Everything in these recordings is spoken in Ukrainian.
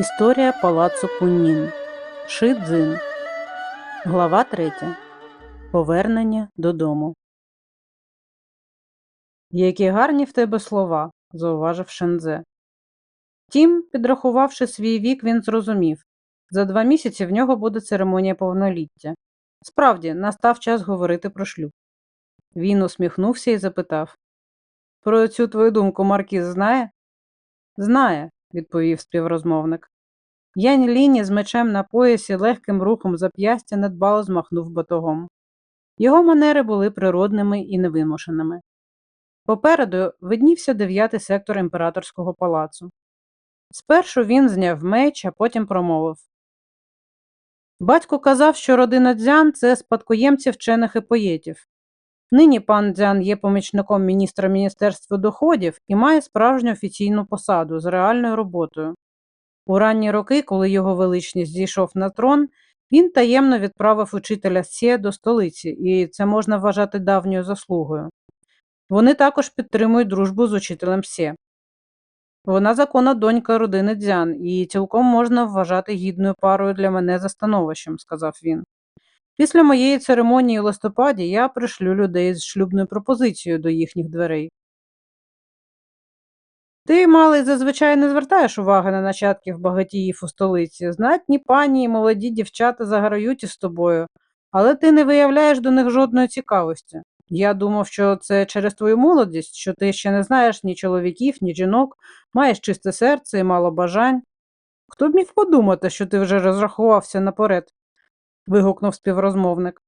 Історія палацу Пуннін. Ши-дзин. Глава 3. Повернення додому. Які гарні в тебе слова, зауважив Шензе. Втім, підрахувавши свій вік, він зрозумів за два місяці в нього буде церемонія повноліття. Справді, настав час говорити про шлюб. Він усміхнувся і запитав Про цю твою думку Маркіз знає? Знає, відповів співрозмовник. Янь Ліні з мечем на поясі легким рухом зап'ястя недбало змахнув батогом. Його манери були природними і невимушеними. Попереду виднівся дев'ятий сектор імператорського палацу. Спершу він зняв меч, а потім промовив. Батько казав, що родина Дзян це спадкоємці вчених і поєтів. Нині пан Дзян є помічником міністра Міністерства доходів і має справжню офіційну посаду з реальною роботою. У ранні роки, коли його величність зійшов на трон, він таємно відправив учителя Сє до столиці, і це можна вважати давньою заслугою. Вони також підтримують дружбу з учителем Сє. Вона законна донька родини Дзян, і цілком можна вважати гідною парою для мене за становищем, сказав він. Після моєї церемонії у листопаді я пришлю людей з шлюбною пропозицією до їхніх дверей. Ти, малий, зазвичай не звертаєш уваги на нащадків багатіїв у столиці. Знатні пані і молоді дівчата заграють із тобою, але ти не виявляєш до них жодної цікавості. Я думав, що це через твою молодість, що ти ще не знаєш ні чоловіків, ні жінок, маєш чисте серце і мало бажань. Хто б міг подумати, що ти вже розрахувався наперед? вигукнув співрозмовник.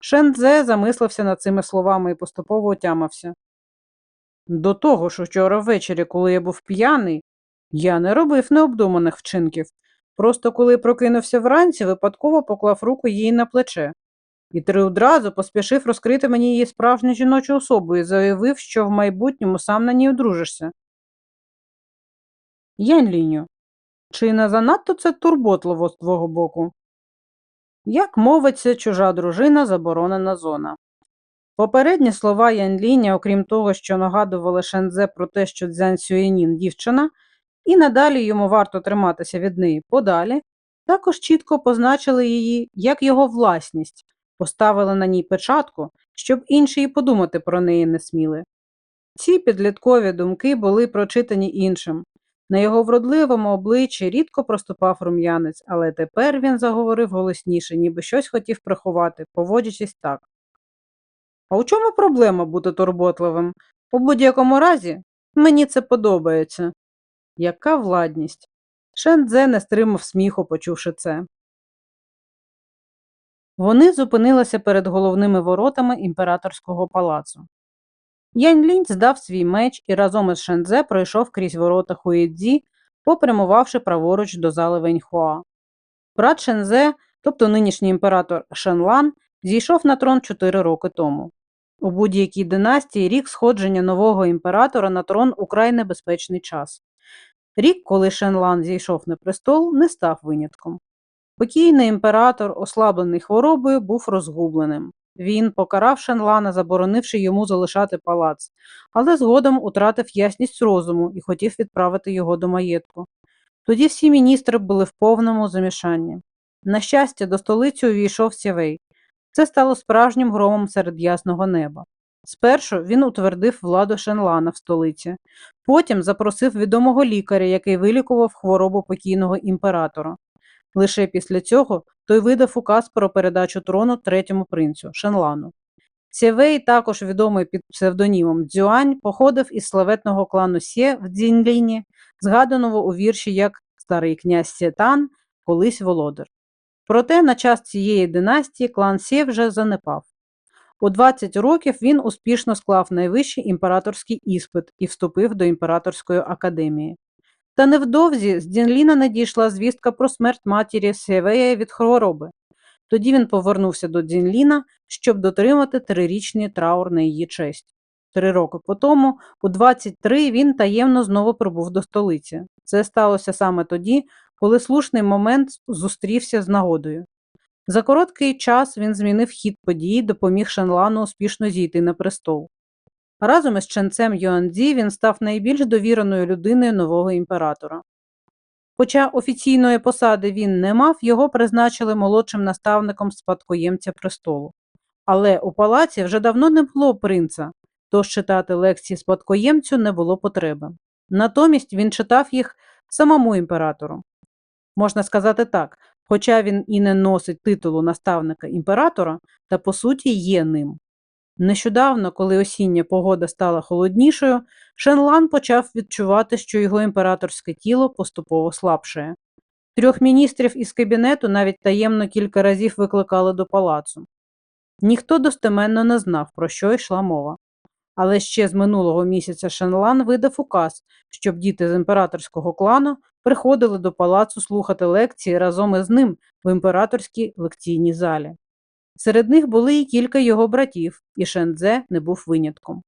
Шендзе замислився над цими словами і поступово отямився. До того ж, учора ввечері, коли я був п'яний, я не робив необдуманих вчинків. Просто коли прокинувся вранці, випадково поклав руку їй на плече. І ти одразу поспішив розкрити мені її справжню жіночу особу і заявив, що в майбутньому сам на ній одружишся. Янь Ліню, чи не занадто це турботливо з твого боку? Як мовиться, чужа дружина заборонена зона. Попередні слова Янліня, окрім того, що нагадували Шензе про те, що Дзян Сюєнін дівчина, і надалі йому варто триматися від неї подалі, також чітко позначили її як його власність, поставили на ній печатку, щоб інші й подумати про неї не сміли. Ці підліткові думки були прочитані іншим. На його вродливому обличчі рідко проступав рум'янець, але тепер він заговорив голосніше, ніби щось хотів приховати, поводячись так. А у чому проблема бути турботливим? У будь-якому разі мені це подобається. Яка владність? Шендзе не стримав сміху, почувши це. Вони зупинилися перед головними воротами імператорського палацу. Янь Лінь здав свій меч і разом із Шендзе пройшов крізь ворота Хуїдзі, попрямувавши праворуч до зали Веньхуа. Брат Шензе, тобто нинішній імператор Шенлан, зійшов на трон чотири роки тому. У будь-якій династії рік сходження нового імператора на трон украй небезпечний час. Рік, коли Шенлан зійшов на престол, не став винятком. Покійний імператор, ослаблений хворобою, був розгубленим. Він покарав Шенлана, заборонивши йому залишати палац, але згодом утратив ясність розуму і хотів відправити його до маєтку. Тоді всі міністри були в повному замішанні. На щастя, до столиці увійшов Сєвей. Це стало справжнім громом серед ясного неба. Спершу він утвердив владу Шенлана в столиці, потім запросив відомого лікаря, який вилікував хворобу покійного імператора. Лише після цього той видав указ про передачу трону третьому принцю Шенлану. Сєвей, також відомий під псевдонімом Дзюань, походив із славетного клану Сє в Дзінліні, згаданого у вірші як старий князь Сєтан, колись володар. Проте на час цієї династії клан Сє вже занепав. У 20 років він успішно склав найвищий імператорський іспит і вступив до імператорської академії. Та невдовзі з Дзінліна надійшла звістка про смерть матері Сєвея від хвороби. Тоді він повернувся до Дзінліна, щоб дотримати трирічний траур на її честь. Три роки по тому, у 23, він таємно знову прибув до столиці. Це сталося саме тоді, коли слушний момент зустрівся з нагодою. За короткий час він змінив хід подій, допоміг Шенлану успішно зійти на престол. Разом із ченцем Юанзі він став найбільш довіреною людиною нового імператора. Хоча офіційної посади він не мав, його призначили молодшим наставником спадкоємця престолу. Але у палаці вже давно не було принца, тож читати лекції спадкоємцю не було потреби. Натомість він читав їх самому імператору. Можна сказати так, хоча він і не носить титулу наставника імператора, та по суті є ним. Нещодавно, коли осіння погода стала холоднішою, Шенлан почав відчувати, що його імператорське тіло поступово слабшає. Трьох міністрів із кабінету навіть таємно кілька разів викликали до палацу. Ніхто достеменно не знав, про що йшла мова. Але ще з минулого місяця Шенлан видав указ, щоб діти з імператорського клану приходили до палацу слухати лекції разом із ним в імператорській лекційній залі. Серед них були і кілька його братів, і Шендзе не був винятком.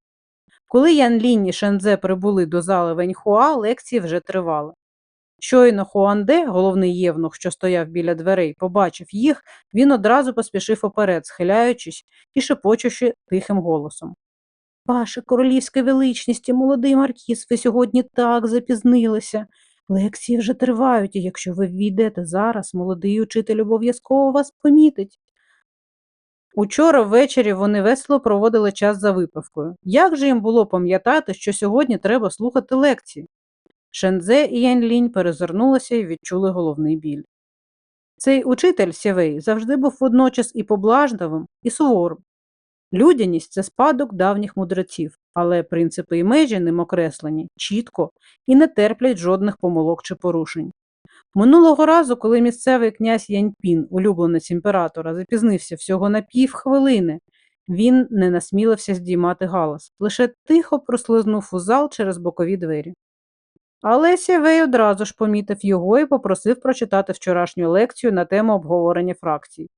Коли Ян Лінь і Шендзе прибули до зали Веньхуа, лекції вже тривали. Щойно Хуанде, головний євнух, що стояв біля дверей, побачив їх, він одразу поспішив оперед, схиляючись і шепочучи тихим голосом. Ваше королівське величність молодий маркіз, ви сьогодні так запізнилися. Лекції вже тривають, і якщо ви ввійдете зараз, молодий учитель обов'язково вас помітить. Учора ввечері вони весело проводили час за випивкою. Як же їм було пам'ятати, що сьогодні треба слухати лекції? Шензе і Яньлінь перезирнулися і відчули головний біль. Цей учитель Сєвей завжди був водночас і поблажливим, і суворим. Людяність це спадок давніх мудреців, але принципи і межі ним окреслені чітко і не терплять жодних помилок чи порушень. Минулого разу, коли місцевий князь Яньпін, улюбленець імператора, запізнився всього на пів хвилини, він не насмілився здіймати галас, лише тихо прослизнув у зал через бокові двері. Але Сєвей одразу ж помітив його і попросив прочитати вчорашню лекцію на тему обговорення фракцій.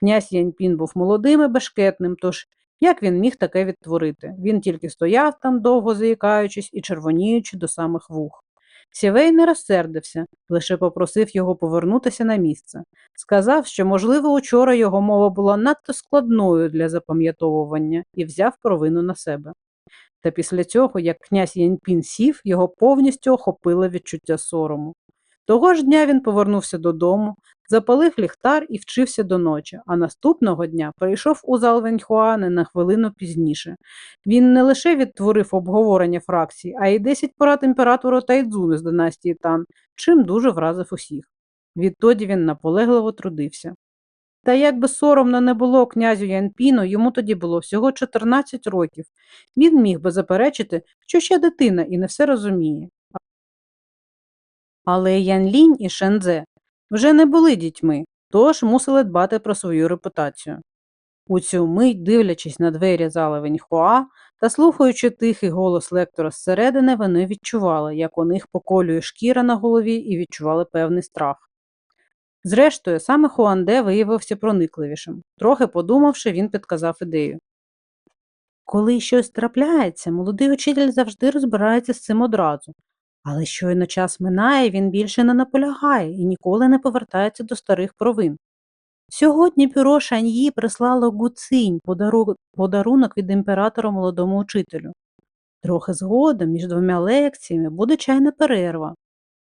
Князь Яньпін був молодим і бешкетним, тож як він міг таке відтворити? Він тільки стояв там, довго заїкаючись і червоніючи до самих вух. Сєвей не розсердився, лише попросив його повернутися на місце. Сказав, що, можливо, учора його мова була надто складною для запам'ятовування і взяв провину на себе. Та після цього, як князь Яньпін сів, його повністю охопило відчуття сорому. Того ж дня він повернувся додому, запалив ліхтар і вчився до ночі, а наступного дня прийшов у зал Веньхуани на хвилину пізніше. Він не лише відтворив обговорення фракцій, а й 10 порад імператору Тайдзуни з династії Тан, чим дуже вразив усіх. Відтоді він наполегливо трудився. Та як би соромно не було князю Янпіну, йому тоді було всього 14 років. Він міг би заперечити, що ще дитина і не все розуміє. Але Янлінь і Шендзе вже не були дітьми, тож мусили дбати про свою репутацію. У цю мить, дивлячись на двері зали Веньхуа та слухаючи тихий голос лектора зсередини, вони відчували, як у них поколює шкіра на голові і відчували певний страх. Зрештою, саме Хуанде виявився проникливішим. Трохи подумавши, він підказав ідею. Коли щось трапляється, молодий учитель завжди розбирається з цим одразу, але щойно час минає, він більше не наполягає і ніколи не повертається до старих провин. Сьогодні бюро Шаньї прислало гуцинь подару... подарунок від імператора молодому учителю. Трохи згодом між двома лекціями буде чайна перерва.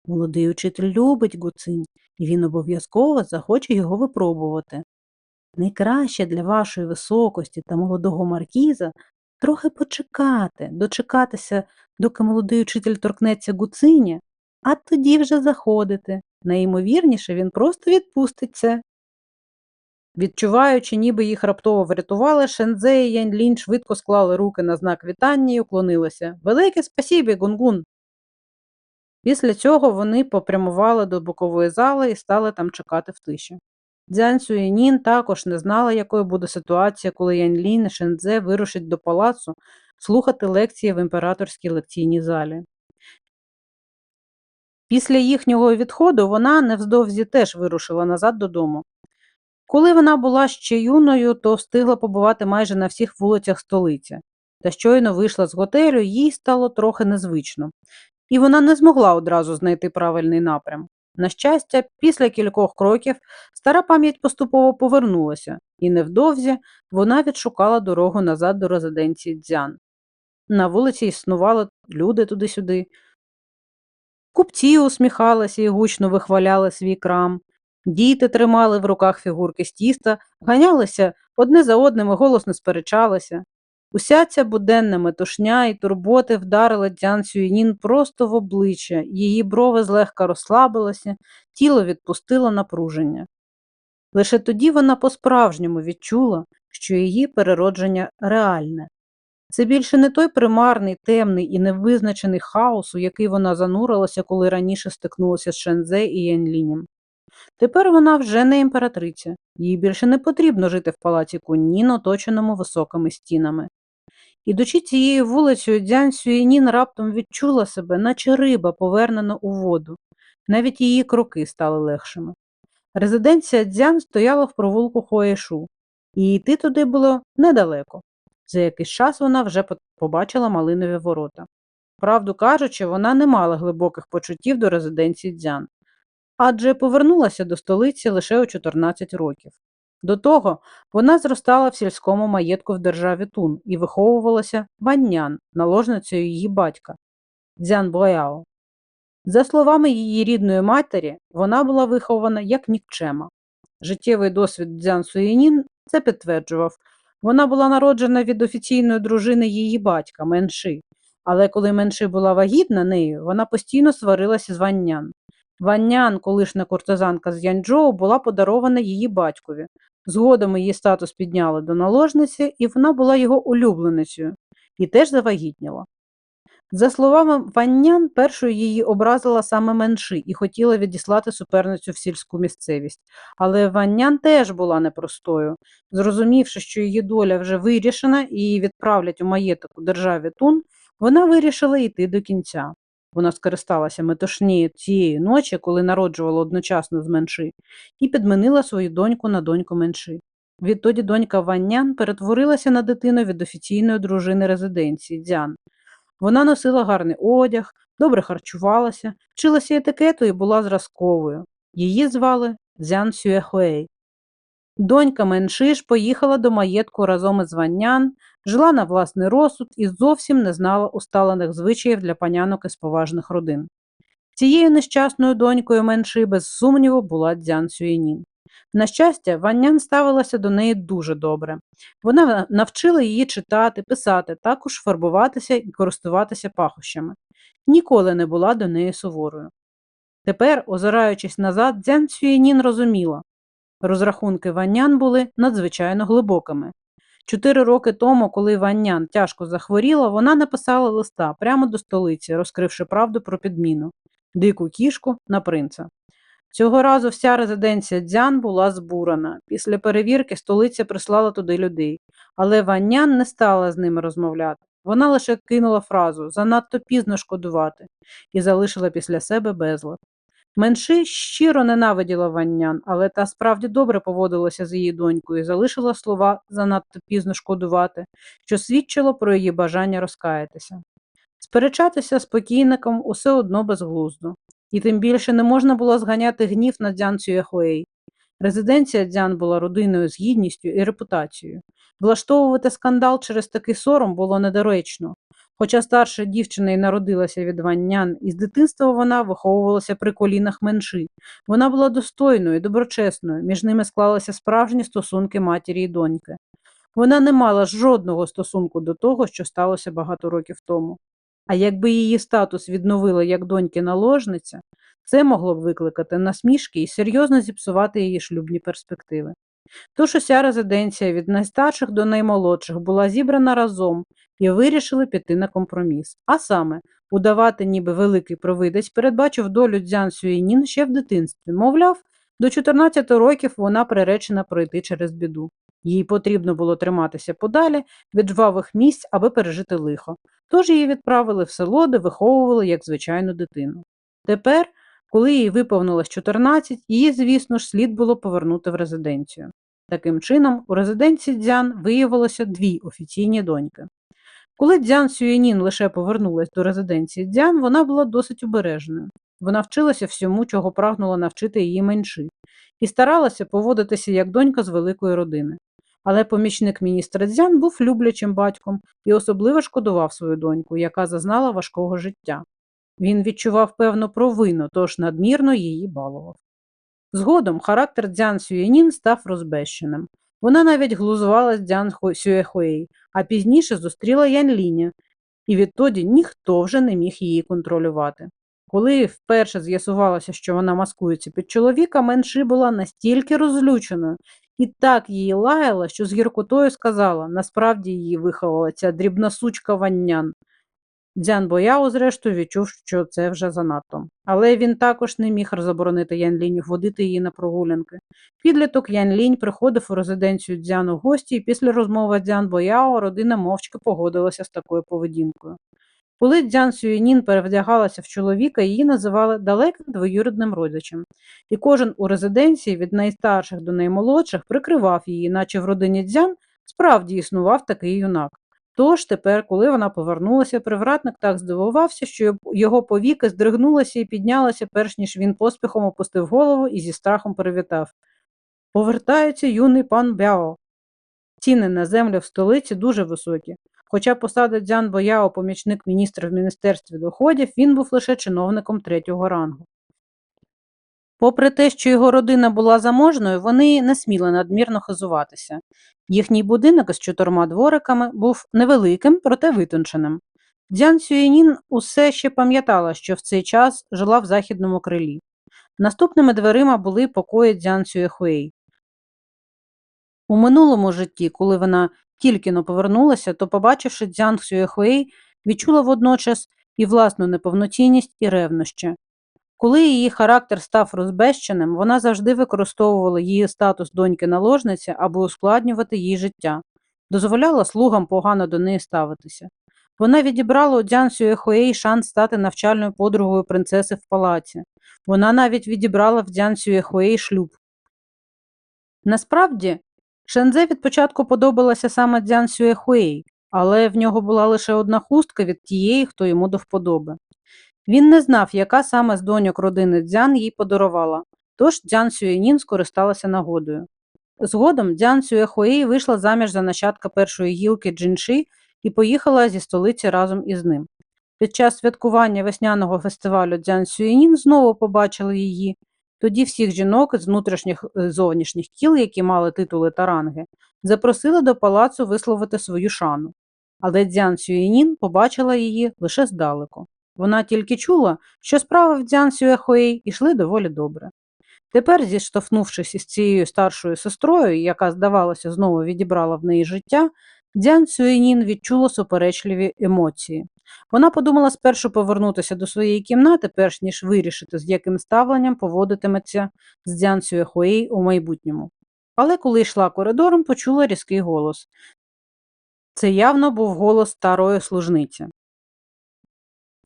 Молодий учитель любить гуцинь, і він обов'язково захоче його випробувати. Найкраще для вашої високості та молодого маркіза трохи почекати, дочекатися, доки молодий учитель торкнеться гуцині, а тоді вже заходити. Найімовірніше, він просто відпуститься. Відчуваючи, ніби їх раптово врятували, Шензе і Янь-Лінь швидко склали руки на знак вітання і уклонилися. Велике спасібі, Гунгун! Після цього вони попрямували до бокової зали і стали там чекати в тиші. Дзян Сюєнін також не знала, якою буде ситуація, коли Янь-Лінь і Шензе вирушать до палацу слухати лекції в імператорській лекційній залі. Після їхнього відходу вона невздовзі теж вирушила назад додому. Коли вона була ще юною, то встигла побувати майже на всіх вулицях столиці, та щойно вийшла з готелю, їй стало трохи незвично, і вона не змогла одразу знайти правильний напрям. На щастя, після кількох кроків стара пам'ять поступово повернулася, і невдовзі вона відшукала дорогу назад до резиденції Дзян. На вулиці існували люди туди-сюди. Купці усміхалися і гучно вихваляли свій крам. Діти тримали в руках фігурки з тіста, ганялися одне за одним і голосно сперечалися. Уся ця буденна метушня і турботи вдарила Дзян Сюєнін просто в обличчя, її брови злегка розслабилися, тіло відпустило напруження. Лише тоді вона по-справжньому відчула, що її переродження реальне. Це більше не той примарний, темний і невизначений хаос, у який вона занурилася, коли раніше стикнулася з Шензе і Янлінем. Тепер вона вже не імператриця, їй більше не потрібно жити в палаці Куннін, оточеному високими стінами. Ідучи цією вулицею, Дзян Сюєнін раптом відчула себе, наче риба, повернена у воду. Навіть її кроки стали легшими. Резиденція Дзян стояла в провулку Хуайшу, і йти туди було недалеко. За якийсь час вона вже побачила малинові ворота. Правду кажучи, вона не мала глибоких почуттів до резиденції Дзян, адже повернулася до столиці лише у 14 років. До того вона зростала в сільському маєтку в державі Тун і виховувалася ваннян, наложницею її батька Дзян Бояо. За словами її рідної матері, вона була вихована як нікчема. Життєвий досвід Дзян Суєнін це підтверджував. Вона була народжена від офіційної дружини її батька Менши, але коли Менши була вагітна нею, вона постійно сварилася з Ваннян. Ваннян, колишня куртизанка з Янчжоу, була подарована її батькові. Згодом її статус підняли до наложниці, і вона була його улюбленицею і теж завагітніла. За словами Ваннян, першою її образила саме менши і хотіла відіслати суперницю в сільську місцевість. Але Ваннян теж була непростою. Зрозумівши, що її доля вже вирішена і її відправлять у маєток у державі Тун, вона вирішила йти до кінця. Вона скористалася метушні цієї ночі, коли народжувала одночасно з менши, і підмінила свою доньку на доньку менши. Відтоді донька Ваннян перетворилася на дитину від офіційної дружини резиденції Дзян. Вона носила гарний одяг, добре харчувалася, вчилася етикету і була зразковою. Її звали Дзян Сюехуей. Донька Меншиш поїхала до маєтку разом із Ваннян, жила на власний розсуд і зовсім не знала усталених звичаїв для панянок із поважних родин. Цією нещасною донькою Менши, без сумніву, була Дзян Сюєнін. На щастя, Ваннян ставилася до неї дуже добре. Вона навчила її читати, писати, також фарбуватися і користуватися пахощами. Ніколи не була до неї суворою. Тепер, озираючись назад, Дзян Цюєнін розуміла розрахунки Ваннян були надзвичайно глибокими. Чотири роки тому, коли Ваннян тяжко захворіла, вона написала листа прямо до столиці, розкривши правду про підміну дику кішку на принца. Цього разу вся резиденція Дзян була збурена. Після перевірки столиця прислала туди людей, але Ваннян не стала з ними розмовляти. Вона лише кинула фразу занадто пізно шкодувати і залишила після себе безлад. Менши щиро ненавиділа Ваннян, але та справді добре поводилася з її донькою і залишила слова занадто пізно шкодувати, що свідчило про її бажання розкаятися. Сперечатися з покійником усе одно безглуздо. І тим більше не можна було зганяти гнів на Дзян Цюяхуей. Резиденція Дзян була родиною з гідністю і репутацією. Влаштовувати скандал через такий сором було недоречно. Хоча старша дівчина й народилася від ваннян, і з дитинства вона виховувалася при колінах менши. Вона була достойною, доброчесною, між ними склалися справжні стосунки матері й доньки. Вона не мала жодного стосунку до того, що сталося багато років тому. А якби її статус відновила як доньки наложниця, це могло б викликати насмішки і серйозно зіпсувати її шлюбні перспективи. Тож уся резиденція від найстарших до наймолодших була зібрана разом і вирішили піти на компроміс. А саме, удавати, ніби великий провидець, передбачив долю Дзян Сюєнін ще в дитинстві. Мовляв, до 14 років вона приречена пройти через біду. Їй потрібно було триматися подалі від жвавих місць, аби пережити лихо. Тож її відправили в село, де виховували як звичайну дитину. Тепер, коли їй виповнилось 14, її, звісно ж, слід було повернути в резиденцію. Таким чином, у резиденції Дзян виявилося дві офіційні доньки. Коли Дзян Сюєнін лише повернулась до резиденції Дзян, вона була досить обережною. Вона вчилася всьому, чого прагнула навчити її менши, і старалася поводитися як донька з великої родини. Але помічник міністра Дзян був люблячим батьком і особливо шкодував свою доньку, яка зазнала важкого життя. Він відчував певну провину, тож надмірно її балував. Згодом характер Дзян Сюєнін став розбещеним. Вона навіть глузувала з Дзян Сюехуей, а пізніше зустріла Ян Ліня, і відтоді ніхто вже не міг її контролювати. Коли вперше з'ясувалося, що вона маскується під чоловіка, Менши була настільки розлюченою і так її лаяла, що з гіркотою сказала, насправді її виховала ця дрібна сучка Ваннян. Дзян Бояо, зрештою, відчув, що це вже занадто. Але він також не міг заборонити Ян Ліню водити її на прогулянки. Підліток Ян Лінь приходив у резиденцію Дзяну гості, і після розмови Дзян Бояо родина мовчки погодилася з такою поведінкою. Коли Дзян Сюєнін перевдягалася в чоловіка, її називали далеким двоюрідним родичем, і кожен у резиденції від найстарших до наймолодших прикривав її, наче в родині Дзян справді існував такий юнак. Тож тепер, коли вона повернулася, привратник так здивувався, що його повіки здригнулися і піднялися, перш ніж він поспіхом опустив голову і зі страхом привітав. Повертається юний пан Бяо. Ціни на землю в столиці дуже високі. Хоча посада Дзян Бояо помічник міністра в Міністерстві доходів, він був лише чиновником третього рангу. Попри те, що його родина була заможною, вони не сміли надмірно хизуватися. Їхній будинок з чотирма двориками був невеликим, проте витонченим. Дзян Сюєнін усе ще пам'ятала, що в цей час жила в західному крилі. Наступними дверима були покої Дзян Сюєхуей. У минулому житті, коли вона тільки но повернулася, то, побачивши Дзян Сюєхуей, відчула водночас і власну неповноцінність, і ревнощі. Коли її характер став розбещеним, вона завжди використовувала її статус доньки-наложниці, аби ускладнювати їй життя, дозволяла слугам погано до неї ставитися. Вона відібрала у Дзян Сюєхуей шанс стати навчальною подругою принцеси в палаці. Вона навіть відібрала в Дзян Сюєхуей шлюб. Насправді, Шензе від початку подобалася саме Дзян Сюєхуей, але в нього була лише одна хустка від тієї, хто йому до вподоби. Він не знав, яка саме з доньок родини Дзян їй подарувала, тож Дзян Сюєнін скористалася нагодою. Згодом Дзян Сюєхуей вийшла заміж за нащадка першої гілки Джинши і поїхала зі столиці разом із ним. Під час святкування весняного фестивалю Дзян Сюєнін знову побачили її. Тоді всіх жінок з внутрішніх е, зовнішніх кіл, які мали титули та ранги, запросили до палацу висловити свою шану. Але Дзян Сюєнін побачила її лише здалеку. Вона тільки чула, що справи в Дзян Сюехуей йшли доволі добре. Тепер, зіштовхнувшись із цією старшою сестрою, яка, здавалося, знову відібрала в неї життя, Дзян Сюєнін відчула суперечливі емоції. Вона подумала спершу повернутися до своєї кімнати, перш ніж вирішити, з яким ставленням поводитиметься з Дзян Сюехуей у майбутньому. Але коли йшла коридором, почула різкий голос. Це явно був голос старої служниці.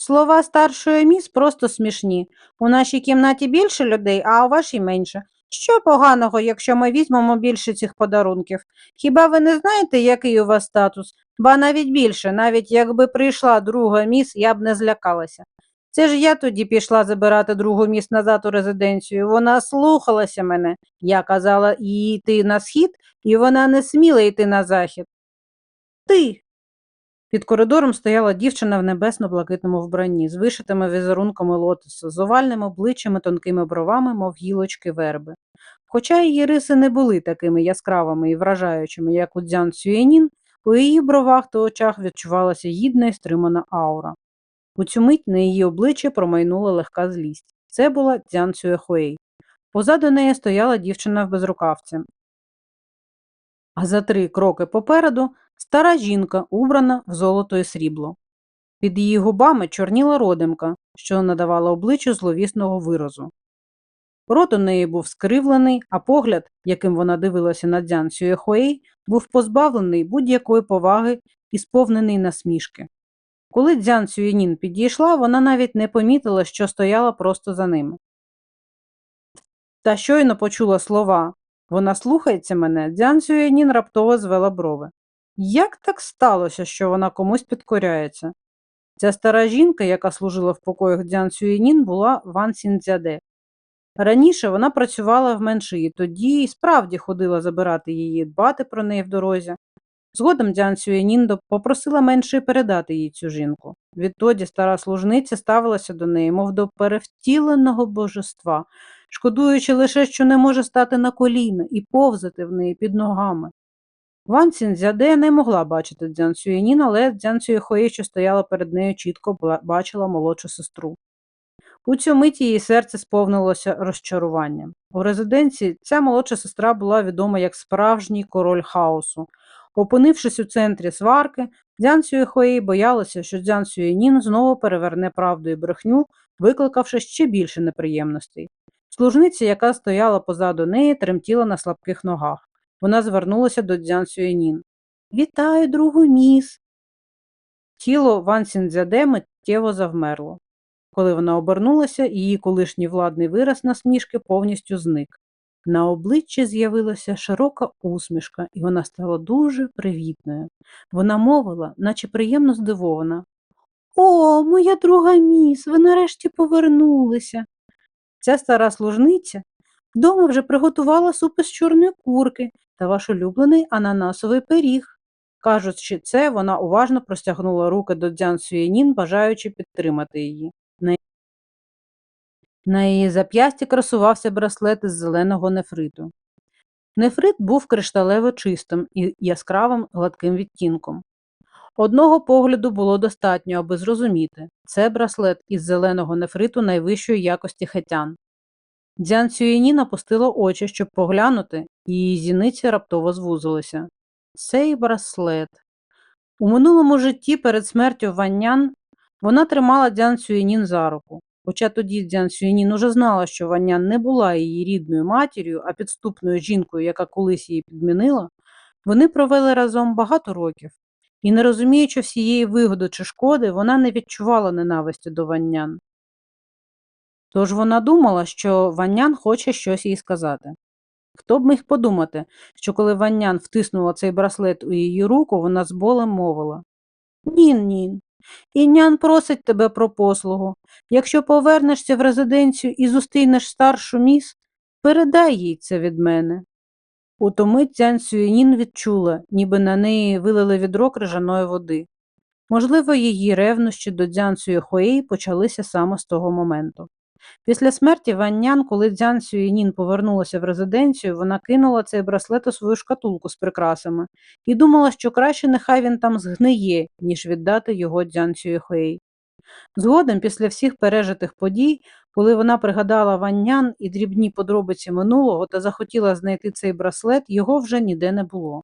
Слова старшої міс просто смішні. У нашій кімнаті більше людей, а у вашій менше. Що поганого, якщо ми візьмемо більше цих подарунків? Хіба ви не знаєте, який у вас статус? Ба навіть більше, навіть якби прийшла друга міс, я б не злякалася. Це ж я тоді пішла забирати другу міс назад у резиденцію. Вона слухалася мене. Я казала їй йти на схід, і вона не сміла йти на захід. Ти. Під коридором стояла дівчина в небесно-блакитному вбранні, з вишитими візерунками лотосу, з овальним обличчям і тонкими бровами, мов гілочки верби. Хоча її риси не були такими яскравими і вражаючими, як у Дзян Сюєнін, у її бровах та очах відчувалася гідна і стримана аура. У цю мить на її обличчі промайнула легка злість. Це була Дзян Сюєхуей. Позаду неї стояла дівчина в безрукавці. А за три кроки попереду стара жінка, убрана в золото і срібло. Під її губами чорніла родимка, що надавала обличчю зловісного виразу. Рот у неї був скривлений, а погляд, яким вона дивилася на Дзян Сюєхуей, був позбавлений будь-якої поваги і сповнений насмішки. Коли Дзян Сюєнін підійшла, вона навіть не помітила, що стояла просто за ними. Та щойно почула слова вона слухається мене, Дзян Сюєнін раптово звела брови. Як так сталося, що вона комусь підкоряється? Ця стара жінка, яка служила в покоях Дзян Сюєнін, була Ван Сінцзяде. Раніше вона працювала в меншиї, тоді і справді ходила забирати її, дбати про неї в дорозі. Згодом Дзян Сюєніндо попросила меншої передати їй цю жінку. Відтоді стара служниця ставилася до неї, мов до перевтіленого божества, шкодуючи лише, що не може стати на коліна і повзати в неї під ногами. Ван Цінзяде не могла бачити Дзян Сюєнін, але Дзян Сюєхої, що стояла перед нею, чітко бачила молодшу сестру. У цю мить її серце сповнилося розчаруванням. У резиденції ця молодша сестра була відома як справжній король хаосу. Опинившись у центрі сварки, Дзян Сюєхої боялася, що Дзян Сюєнін знову переверне правду і брехню, викликавши ще більше неприємностей. Служниця, яка стояла позаду неї, тремтіла на слабких ногах. Вона звернулася до Дзян Сюєнін. Вітаю, другу міс. Тіло Ван Сінзяде миттєво завмерло. Коли вона обернулася, її колишній владний вираз насмішки повністю зник. На обличчі з'явилася широка усмішка, і вона стала дуже привітною. Вона мовила, наче приємно здивована. О, моя друга міс, ви нарешті повернулися. Ця стара служниця вдома вже приготувала суп із чорної курки та ваш улюблений ананасовий пиріг. Кажучи це, вона уважно простягнула руки до Дзян Сюєнін, бажаючи підтримати її. На її зап'ясті красувався браслет із зеленого нефриту. Нефрит був кришталево чистим і яскравим гладким відтінком. Одного погляду було достатньо, аби зрозуміти це браслет із зеленого нефриту найвищої якості хетян. Дзян Сюєнін опустила очі, щоб поглянути, і її зіниці раптово звузилися. Цей браслет. У минулому житті перед смертю Ваннян вона тримала Дзян Сюєнін за руку. Хоча тоді Дзян Сюєнін уже знала, що Ваннян не була її рідною матір'ю, а підступною жінкою, яка колись її підмінила, вони провели разом багато років. І, не розуміючи всієї вигоди чи шкоди, вона не відчувала ненависті до Ваннян. Тож вона думала, що Ваннян хоче щось їй сказати. Хто б міг подумати, що коли Ваннян втиснула цей браслет у її руку, вона з болем мовила Нін, нін, Іннян просить тебе про послугу. Якщо повернешся в резиденцію і зустрінеш старшу міс, передай їй це від мене. У ту мить Цянь Сюєнін відчула, ніби на неї вилили відро крижаної води. Можливо, її ревнощі до Дзян Сюєхуей почалися саме з того моменту. Після смерті Ваннян, коли Дзян Сюєнін повернулася в резиденцію, вона кинула цей браслет у свою шкатулку з прикрасами і думала, що краще нехай він там згниє, ніж віддати його Дзян Сюєхуей. Згодом, після всіх пережитих подій, коли вона пригадала Ваннян і дрібні подробиці минулого та захотіла знайти цей браслет, його вже ніде не було.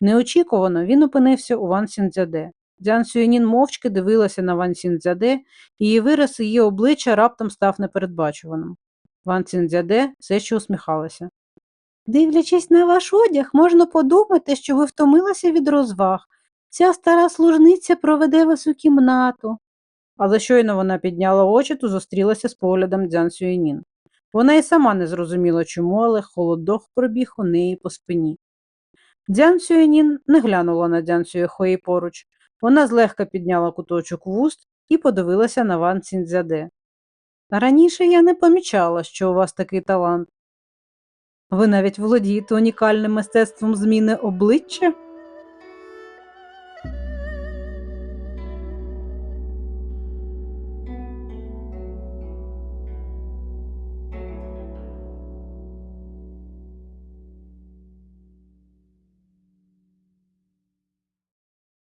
Неочікувано він опинився у Ван Сінцзяде. Дзян Сюєнін мовчки дивилася на Ван Сінцзяде, її вираз її обличчя раптом став непередбачуваним. Ван Цінзяде все ще усміхалася. Дивлячись на ваш одяг, можна подумати, що ви втомилися від розваг. Ця стара служниця проведе вас у кімнату. Але щойно вона підняла очі, то зустрілася з поглядом Дзян Сюєнін. Вона й сама не зрозуміла чому, але холодок пробіг у неї по спині. Дзян Сюєнін не глянула на Дзян Сюєхої поруч. Вона злегка підняла куточок вуст і подивилася на Ван Ціндзяде. Раніше я не помічала, що у вас такий талант. Ви навіть володієте унікальним мистецтвом зміни обличчя?